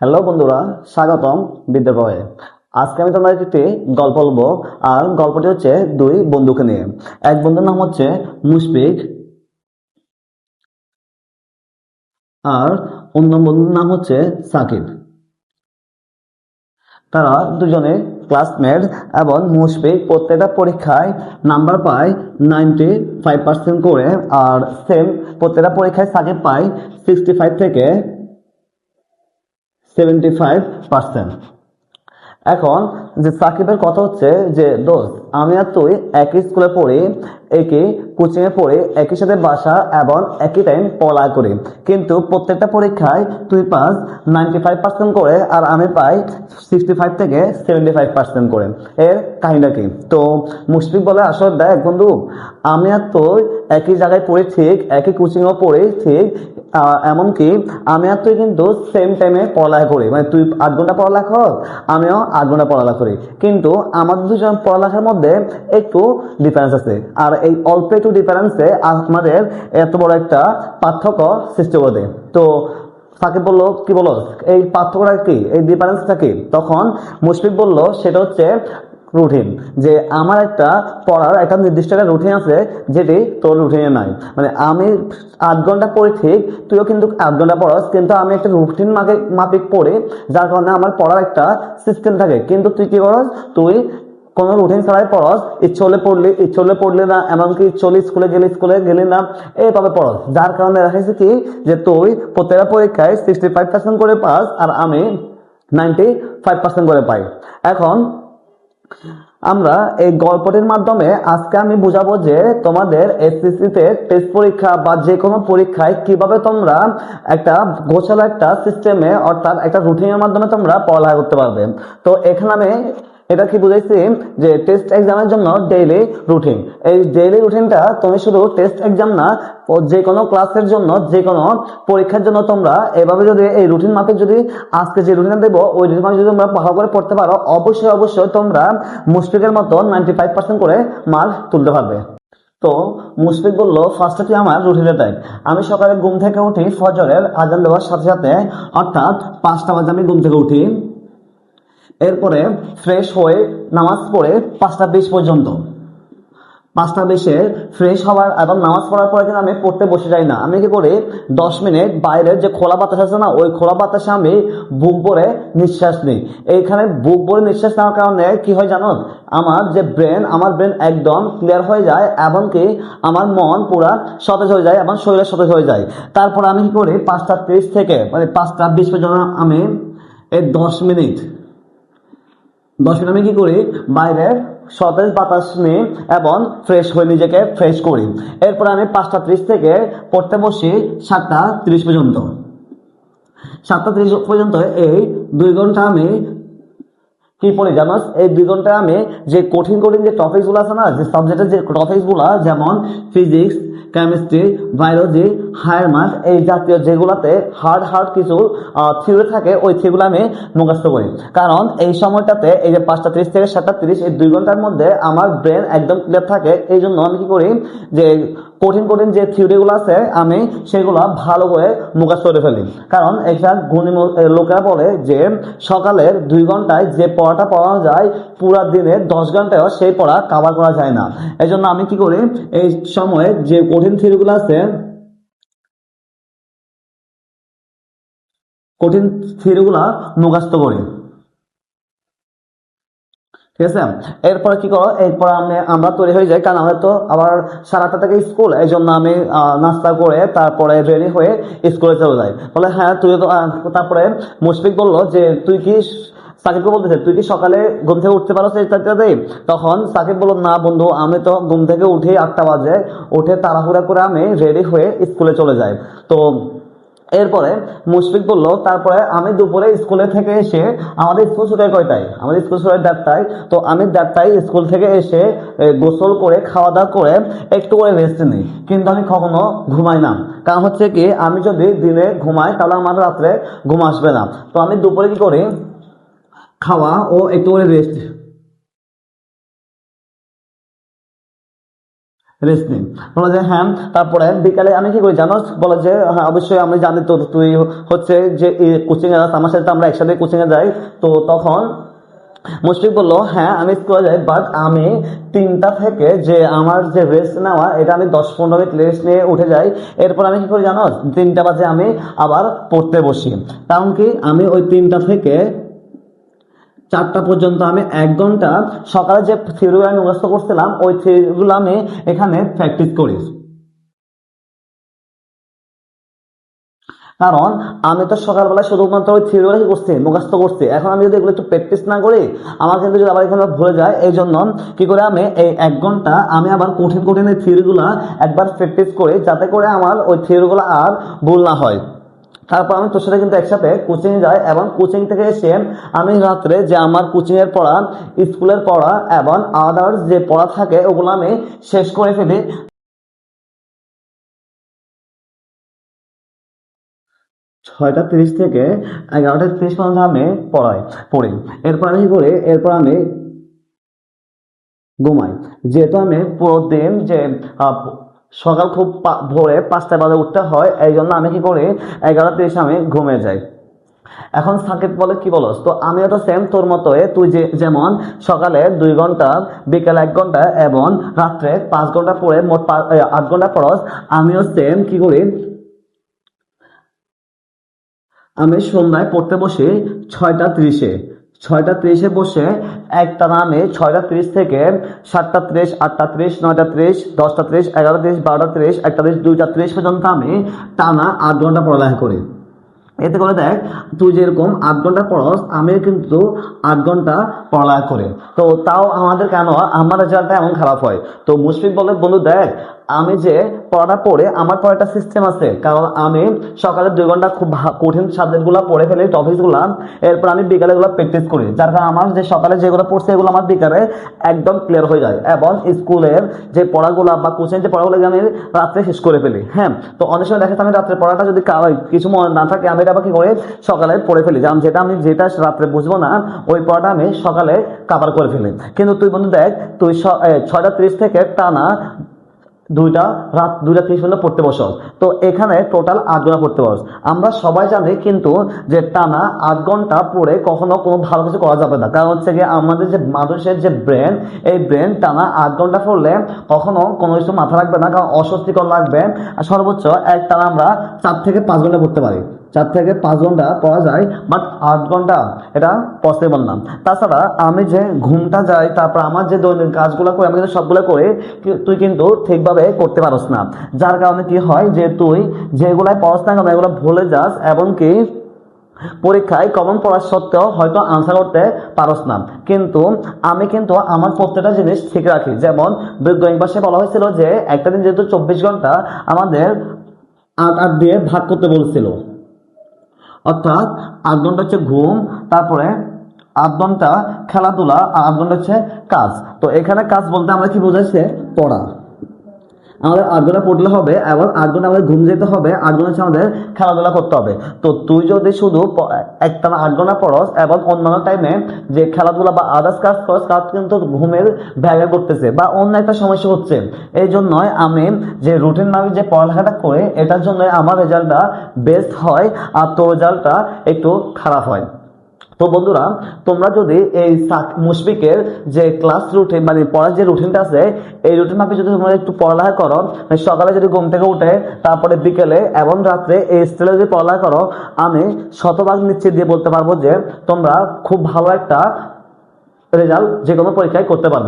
Hello বন্ধুরা, স্বাগতম বিদ্যাভয়ে আজকে আমি একটি গল্প বলব, আর গল্পটি হচ্ছে দুই বন্ধুকে নিয়ে। এক বন্ধুর নাম হচ্ছে মুশফিক, আর অন্য বন্ধুর নাম হচ্ছে সাকিব। তারা দুজনে ক্লাসমেট এবং মুশফিক প্রত্যেকটা পরীক্ষায় নাম্বার পায় নাইনটি ফাইভ পার্সেন্ট করে, আর সেম প্রত্যেকটা পরীক্ষায় সাকিব পায় সিক্সটি ফাইভ থেকে সেভেন্টি ফাইভ পার্সেন্ট এখন যে সাকিবের কথা হচ্ছে যে, দোস্ত, আমি আর তুই একই স্কুলে পড়ি, একই কোচিংয়ে পড়ি, একই সাথে বাসা এবং একই টাইম করি। কিন্তু প্রত্যেকটা পরীক্ষায় তুই পাস নাইনটি ফাইভ পার্সেন্ট করে আর আমি পাই সিক্সটি ফাইভ থেকে সেভেন্টি ফাইভ পার্সেন্ট করে। এর কাহিনীটা কি? তো মুশফিক বলে, আসলে দেখ বন্ধু, আমি আর তুই একই জায়গায় পড়ি, ঠিক একই কোচিংও পড়ি, ঠিক এমনকি আমি আর তুই কিন্তু সেম টাইমে পড়ালেখা করি। মানে তুই আট ঘণ্টা পড়ালেখা কর, আমিও আট ঘণ্টা পড়ালেখা করি। কিন্তু আমাদের দুজন পড়ালেখার মধ্যে একটু ডিফারেন্স আছে। আর এই অল্প একটু ডিফারেন্সে আমাদের এত বড় একটা পার্থক্য সৃষ্টি করে তো সাকিব বলল, কি বলো? এই পার্থক্যটা কি? এই ডিফারেন্সটা কি? তখন মুশফিক বলল, সেটা হচ্ছে রুটিন যে আমার একটা পড়ার একটা নির্দিষ্ট একটা রুটিন আছে যেটি তোর রুটিনে নাই। মানে আমি আট ঘণ্টা পড়ি ঠিক, তুইও কিন্তু আট ঘণ্টা পড়াস, কিন্তু আমি একটা রুটিন মাকে মাপিক পড়ি, যার কারণে আমার পড়ার একটা সিস্টেম থাকে। কিন্তু তুই কি করস? তুই কোনো রুটিন ছাড়াই পড়স, ইচ্ছে হলে পড়লি, ইচ্ছে হলে পড়লি না, এমনকি ইচ্ছে হলে স্কুলে গেলি স্কুলে গেলি না, এইভাবে পড়স। যার কারণে দেখা গেছে কি, যে তুই প্রত্যেকটা পরীক্ষায় সিক্সটি ফাইভ পার্সেন্ট করে পাস আর আমি নাইনটি ফাইভ পার্সেন্ট করে পাই। এখন আমরা এই গল্পটির মাধ্যমে আজকে আমি বুঝাবো যে তোমাদের এসএসসিতে টেস্ট পরীক্ষা বা যে কোনো পরীক্ষায় কীভাবে তোমরা একটা গোছালো একটা সিস্টেমে অর্থাৎ একটা রুটিনের মাধ্যমে তোমরা পড়ালেখা করতে পারবে। তো এখানে আমি এটা কি বুঝাইছি? যে টেস্ট এক্সামের জন্য ডেইলি রুটিন এই ডেইলি রুটিনটা তুমি শুধু টেস্ট এক্সাম না যে কোনো ক্লাসের জন্য যে কোনো পরীক্ষার জন্য তোমরা এভাবে যদি এই রুটিন মাফিক যদি আজকে যে রুটিন দেবো, ওই রুটিন মাফিক যদি তোমরা ভালো করে পড়তে পারো, অবশ্যই অবশ্যই তোমরা মুশফিকের মতো নাইনটি ফাইভ পার্সেন্ট করে মার্ক তুলতে পারবে। তো মুশফিক বলল, ফার্স্ট তুই আমার রুটিনে দেখ। আমি সকালে ঘুম থেকে উঠি ফজরের আজান দেওয়ার সাথে সাথে অর্থাৎ পাঁচটা বাজে আমি ঘুম থেকে উঠি। এরপরে ফ্রেশ হয়ে নামাজ পড়ে পাঁচটা বিশ পর্যন্ত। পাঁচটা বিশে ফ্রেশ হওয়ার এবং নামাজ পড়ার পরে কিন্তু আমি পড়তে বসে যাই না। আমি কি করি? দশ মিনিট বাইরের যে খোলা বাতাস আছে না, ওই খোলা বাতাসে আমি বুক ভরে নিঃশ্বাস নিই। এইখানে বুক ভরে নিঃশ্বাস নেওয়ার কারণে কি হয় জানো? আমার যে ব্রেন আমার ব্রেন একদম ক্লিয়ার হয়ে যায় এমনকি আমার মন পুরা সতেজ হয়ে যায় এবং শরীরে সতেজ হয়ে যায়। তারপর আমি কি করি? পাঁচটা ত্রিশ থেকে মানে পাঁচটা বিশ পর্যন্ত আমি এই দশ মিনিট দশ মিনিট আমি কি করি? বাইরে সতেজ বাতাস নিই এবং ফ্রেশ হয়ে নিজেকে ফ্রেশ করি। এরপর আমি পাঁচটা ত্রিশ থেকে পড়তে বসি সাতটা ত্রিশ পর্যন্ত। সাতটা ত্রিশ পর্যন্ত এই দুই ঘণ্টা আমি জানো? এই দুই ঘণ্টা আমি যে কঠিন কঠিন যে টপিকসগুলো আছে না, যে সাবজেক্টের যে টপিকসগুলা, যেমন physics chemistry biology higher math এই জাতীয় যেগুলাতে হার্ড হার্ড কিছু থিওরি থাকে, ওই থিওরিগুলো আমি মুখস্থ করি। কারণ এই সময়টাতে এই যে পাঁচটা তিরিশ থেকে সাতটা তিরিশ, এই দুই ঘণ্টার মধ্যে আমার ব্রেন একদম ক্লিয়ার থাকে। এই জন্য আমি কি করি যে কঠিন কঠিন যে থিওরিগুলো আছে, আমি সেগুলো ভালো করে মুখস্থ করে ফেলি। কারণ একটা গুণী লোকেরা বলে যে, সকালের দুই ঘন্টায় যে পড়াটা পড়ানো যায়, পুরা দিনে দশ ঘন্টায়ও সেই পড়া কাভার করা যায় না। এই জন্য আমি কি করি, এই সময়ে যে কঠিন থিওরিগুলো আছে, কঠিন থিওরিগুলা মুখস্থ করি। ঠিক আছে? এরপরে কি করো? এরপর আমি আমরা তৈরি হয়ে যাই, কারণ আমাদের তো আবার আটটা থেকে স্কুল এই জন্য আমি নাস্তা করে তারপরে রেডি হয়ে স্কুলে চলে যাই। বলে হ্যাঁ তুই তো তারপরে মুশফিক বলল যে, তুই কি সাকিবকে বলতেছে, তুই কি সকালে ঘুম থেকে উঠতে পারো সেই চারটাতে তখন সাকিব বলল, না বন্ধু, আমি তো ঘুম থেকে উঠে আটটা বাজে, উঠে তাড়াহুড়া করে আমি রেডি হয়ে স্কুলে চলে যাই। তো এরপরে মুশফিক বলল, তারপরে আমি দুপুরে স্কুলে থেকে এসে আমাদের স্কুল ছুটে কয়টায়? আমাদের স্কুল ছুটে দেড়টায়। তো আমি দেড়টায় স্কুল থেকে এসে গোসল করে খাওয়া দাওয়া করে একটু করে রেস্ট নিই। কিন্তু আমি কখনো ঘুমাই না। কারণ হচ্ছে কি, আমি যদি দিনে ঘুমাই, তাহলে আমার রাত্রে ঘুম আসবে না। তো আমি দুপুরে কি করি? খাওয়া ও একটু করে রেস্ট রেস্ট নিই বলে যে হ্যাঁ তারপরে বিকালে আমি কি করি জানো বলে যে হ্যাঁ অবশ্যই আমি জানি তো, তুই হচ্ছে যে কোচিং এ যাস আমার সাথে আমরা একসাথে কোচিং এ যাই। তো তখন মুশফিক বলল হ্যাঁ আমি স্কুলে যাই বাট আমি তিনটা থেকে যে, আমার যে রেস্ট নেওয়া, এটা আমি দশ পনেরো মিনিট রেস্ট নিয়ে উঠে যাই। এরপর আমি কি করি জানো তিনটা বাজে আমি আবার পড়তে বসি। কারণ কি? আমি ওই তিনটা থেকে চারটা পর্যন্ত আমি এক ঘণ্টা সকালে যে থিওরিগুলো আমি মুখস্থ করছিলাম, ওই থিওরিগুলো আমি এখানে প্র্যাকটিস করি। কারণ আমি তো সকালবেলা শুধুমাত্র ওই থিওরিগুলো কি করছি, মুখস্থ করছি। এখন আমি যদি এগুলো একটু প্র্যাকটিস না করি, আমার কিন্তু যদি আবার এখানে ভুলে যায় এই জন্য কি করে আমি এই এক ঘণ্টা আমি আবার কঠিন কঠিন এই থিওরিগুলো একবার প্র্যাকটিস করি, যাতে করে আমার ওই থিওরিগুলো আর ভুল না হয়। তারপর আমি তোর সাথে কিন্তু একসাথে কোচিং যাই এবং কোচিং থেকে এসে আমি রাত্রে যে আমার কোচিং এর পড়া, স্কুলের পড়া এবং আদার্স যে পড়া থাকে, ওগুলো আমি শেষ করে ফেলি। ছয়টা তিরিশ থেকে এগারোটা তিরিশ পর্যন্ত আমি পড়াই, পড়ি। এরপর আমি করি? এরপর আমি ঘুমাই। যেহেতু আমি পুরো দিন যে সকাল খুব ভোরে পাঁচটা বাজে উঠতে হয় এই জন্য আমি কি করি, এগারোটা তিরিশে আমি ঘুমিয়ে যাই। এখন সাকিব বলে, কি বলস? তো আমিও তো সেম তোর মতো তুই যে, যেমন সকালে দুই ঘণ্টা, বিকেল এক ঘণ্টা এবং রাত্রে পাঁচ ঘণ্টা পড়ে মোট আট ঘণ্টা পড়স, আমিও সেম কি করি, আমি সন্ধ্যায় পড়তে বসি ছয়টা ত্রিশে। ছয়টা ত্রিশে বসে একটা নামে ছয়টা ত্রিশ থেকে সাতটা ত্রিশ, আটটা ত্রিশ, নয়টা ত্রিশ, দশটা ত্রিশ এগারো ত্রিশ, বারোটা ত্রিশ, একটা ত্রিশ, দুইটা ত্রিশ পর্যন্ত আমি টানা আট ঘণ্টা পড়ালেখা করি। এতে করে দেখ, তুই যেরকম আট ঘণ্টা পড়স, আমিও কিন্তু আট ঘণ্টা পড়ালেখা করি। তো তাও আমাদের কেন? আমার রেজাল্টটা এমন খারাপ হয়। তো মুশফিক বলে, বন্ধু দেখ আমি যে পড়াটা পড়ে আমার পর একটা সিস্টেম আছে। কারণ আমি সকালে দুই ঘণ্টা খুব কঠিন সাবজেক্টগুলো পড়ে ফেলি টপিকসগুলো এরপর আমি বিকালে এগুলো প্র্যাকটিস করি। যার কারণে আমার যে সকালে যেগুলো পড়ছে, এগুলো আমার বিকালে একদম ক্লিয়ার হয়ে যায়। এবং স্কুলের যে পড়াগুলো বা কোচিং যে পড়াগুলো আমি রাত্রে শেষ করে ফেলি। হ্যাঁ তো অনেক সময় দেখা আমি রাত্রে পড়াটা যদি কিছু মনে না থাকে, আমি এটা কি করে? সকালে পড়ে ফেলি। যেমন যেটা আমি যেটা রাত্রে বুঝব না, ওই পড়াটা আমি সকালে কাভার করে ফেলি। কিন্তু তুই বন্ধু দেখ, তুই ছয়টা ত্রিশ থেকে টানা দুইটা, রাত দুইটা তিরিশ পর্যন্ত পড়তে বসো। তো এখানে টোটাল আট ঘণ্টা পড়তে বস। আমরা সবাই জানি কিন্তু যে টানা আট ঘণ্টা পড়ে কখনো কোনো ভালো কিছু করা যাবে না। কারণ হচ্ছে গিয়ে আমাদের যে মানুষের যে ব্রেন এই ব্রেন টানা আট ঘণ্টা পড়লে কখনো কোনো কিছু মাথা রাখবে না, কারণ অস্বস্তিকর লাগবে। আর সর্বোচ্চ এক টানা আমরা চার থেকে পাঁচ ঘণ্টা পড়তে পারি। চার থেকে পাঁচ ঘণ্টা পড়া যায় বাট আট ঘণ্টা এটা পসিবল না। তাছাড়া আমি যে ঘুমটা যাই, তারপর আমার যে দৈনিক কাজগুলো করি, আমি কিন্তু সবগুলো করে তুই কিন্তু ঠিকভাবে করতে পারস না। যার কারণে কি হয় যে তুই যেগুলাই পড়াস না কেন, এগুলো ভুলে যাস এবং কি পরীক্ষায় কমন পড়ার সত্ত্বেও হয়তো আনসার করতে পারস না। কিন্তু আমি কিন্তু আমার প্রত্যেকটা জিনিস ঠিক রাখি। যেমন বৈজ্ঞানিক ভাষায় বলা হয়েছিল যে, একটা দিন যেহেতু চব্বিশ ঘণ্টা আমাদের আট আট দিয়ে ভাগ করতে বলছিল। অর্থাৎ আধ ঘণ্টা হচ্ছে ঘুম, তারপরে আট ঘণ্টা খেলাধুলা আর আধ ঘণ্টা হচ্ছে কাজ। তো এখানে কাজ বলতে আমরা কি বোঝাচ্ছে পড়া। আমাদের আট ঘণ্টা পড়লে হবে এবং আট ঘণ্টা আমাদের ঘুম যেতে হবে আট হচ্ছে আমাদের খেলাধুলা করতে হবে। তো তুই যদি শুধু একটানা আট ঘণ্টা পড়স এবং অন্যান্য টাইমে যে খেলাধুলা বা আদার্স কাজ করস কাজ কিন্তু ঘুমের ব্যাঘাত করতেছে বা অন্য একটা সমস্যা হচ্ছে। এই জন্যই আমি যে রুটিন ভাবে যে পড়ালেখাটা করে, এটার জন্য আমার রেজাল্টটা বেস্ট হয় আর তোর রেজাল্টটা একটু খারাপ হয়। তো বন্ধুরা, তোমরা যদি এই মুশফিকের যে ক্লাস রুটিন মানে পড়ার যে রুটিনটা আছে, এই রুটিন মাফিক যদি তোমরা একটু পড়ালেখা করো মানে সকালে যদি ঘুম থেকে উঠে, তারপরে বিকেলে এবং রাত্রে এই স্টাইলে যদি পড়ালেখা করো, আমি শতভাগ নিশ্চিত দিয়ে বলতে পারব যে তোমরা খুব ভালো একটা রেজাল্ট যে কোনো পরীক্ষায় করতে পারবে।